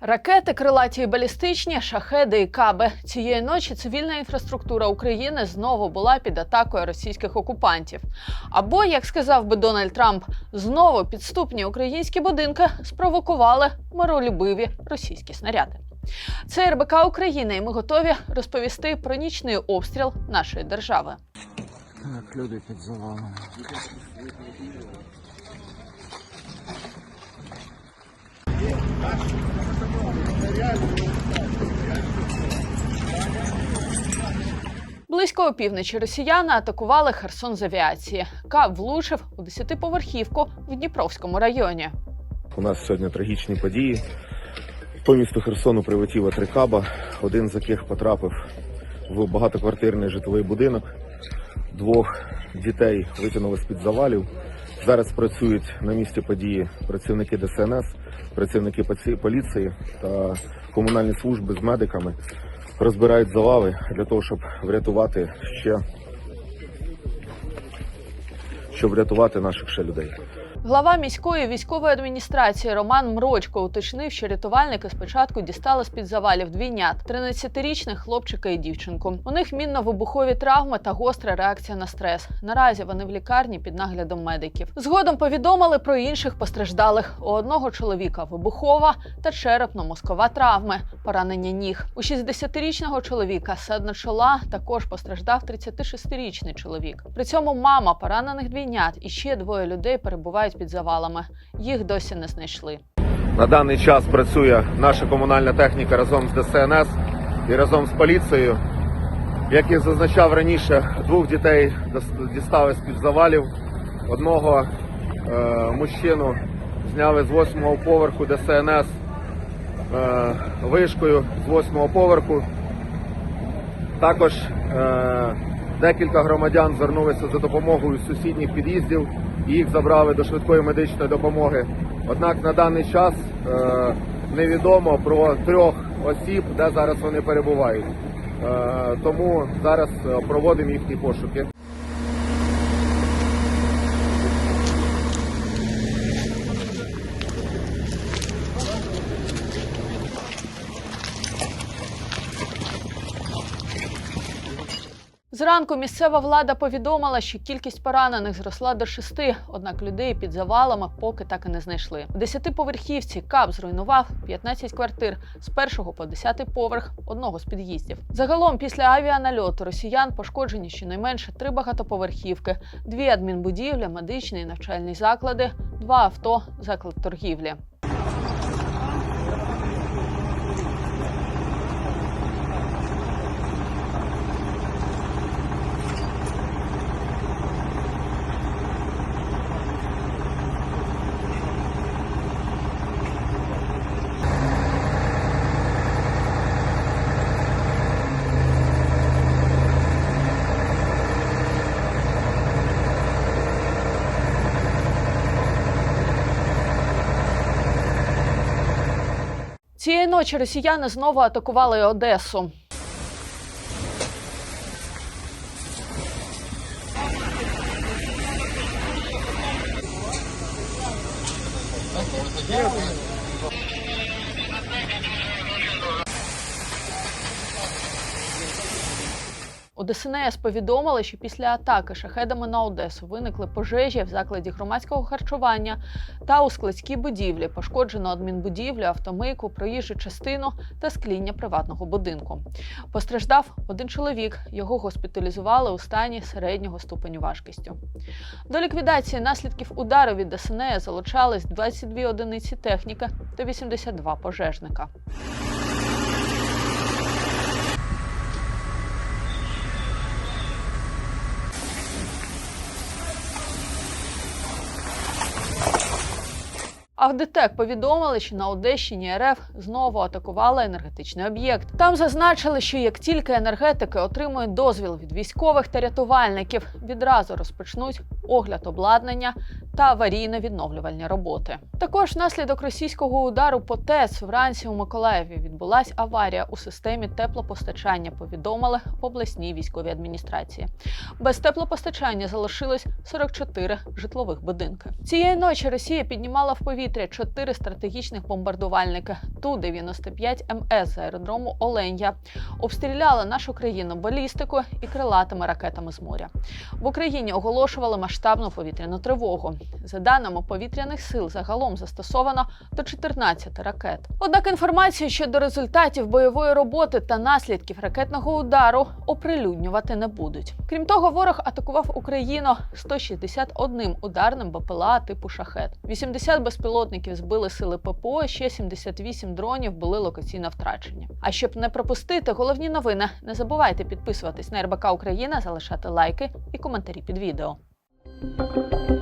Ракети, крилаті і балістичні, шахеди і каби. Цієї ночі цивільна інфраструктура України знову була під атакою російських окупантів. Або, як сказав би Дональд Трамп, знову підступні українські будинки спровокували миролюбиві російські снаряди. Це РБК України, і ми готові розповісти про нічний обстріл нашої держави. Так, люди під завалом. Близько опівночі росіяни атакували Херсон з авіації. Каб влучив у десятиповерхівку в Дніпровському районі. У нас сьогодні трагічні події. По місту Херсону прилетіло три каба, один з яких потрапив в багатоквартирний житловий будинок. Двох дітей витягнули з-під завалів. Зараз працюють на місці події працівники ДСНС, працівники поліції та комунальні служби з медиками. Розбирають завали для того, щоб врятувати ще щоб врятувати наших ще людей. Глава міської військової адміністрації Роман Мрочко уточнив, що рятувальники спочатку дістали з під завалів двійнят 13-річних хлопчика і дівчинку. У них мінно-вибухові травми та гостра реакція на стрес. Наразі вони в лікарні під наглядом медиків. Згодом повідомили про інших постраждалих. У одного чоловіка вибухова та черепно-мозкова травми, поранення ніг. У 60-річного чоловіка седна чола також постраждав 36-річний чоловік. При цьому мама поранених двійнят і ще двоє людей перебувають під завалами. Їх досі не знайшли. На даний час працює наша комунальна техніка разом з ДСНС і разом з поліцією. Як і зазначав раніше, двох дітей дістали з під завалів. Одного е, мужчину зняли з восьмого поверху ДСНС е, вишкою з восьмого поверху. Також е, декілька громадян звернулися за допомогою сусідніх під'їздів. Їх забрали до швидкої медичної допомоги. Однак на даний час е, невідомо про трьох осіб, де зараз вони перебувають. Е, тому зараз е, проводимо їхні пошуки. Зранку місцева влада повідомила, що кількість поранених зросла до шести, однак людей під завалами поки так і не знайшли. У десятиповерхівці КАП зруйнував 15 квартир з першого по десятий поверх одного з під'їздів. Загалом, після авіанальоту росіян пошкоджені щонайменше три багатоповерхівки, дві адмінбудівлі, медичний і навчальні заклади, два авто, заклад торгівлі. Цієї ночі росіяни знову атакували Одесу. У ДСНС повідомили, що після атаки шахедами на Одесу виникли пожежі в закладі громадського харчування та у складській будівлі. Пошкоджено адмінбудівлю, автомийку, проїжджу частину та скління приватного будинку. Постраждав один чоловік. Його госпіталізували у стані середнього ступеню важкістю. До ліквідації наслідків удару від ДСНС залучались 22 одиниці техніки та 82 пожежника. А повідомили, що на Одещині РФ знову атакували енергетичний об'єкт. Там зазначили, що як тільки енергетики отримують дозвіл від військових та рятувальників, відразу розпочнуть огляд обладнання та аварійно-відновлювальні роботи. Також внаслідок російського удару по ТЕЦ вранці у Миколаєві відбулася аварія у системі теплопостачання. Повідомили в обласній військовій адміністрації. Без теплопостачання залишилось 44 житлових будинки. Цієї ночі Росія піднімала в повітря чотири стратегічних бомбардувальники Ту-95 МС з аеродрому Оленя. Обстріляли нашу країну балістикою і крилатими ракетами з моря. В Україні оголошували масштабну повітряну тривогу. За даними повітряних сил, загалом застосовано до 14 ракет. Однак інформацію щодо результатів бойової роботи та наслідків ракетного удару оприлюднювати не будуть. Крім того, ворог атакував Україну 161 ударним БПЛА типу шахет. 80 безпілотників збили сили ППО, ще 78 дронів були локаційно втрачені. А щоб не пропустити головні новини, не забувайте підписуватись на РБК Україна, залишати лайки і коментарі під відео. Música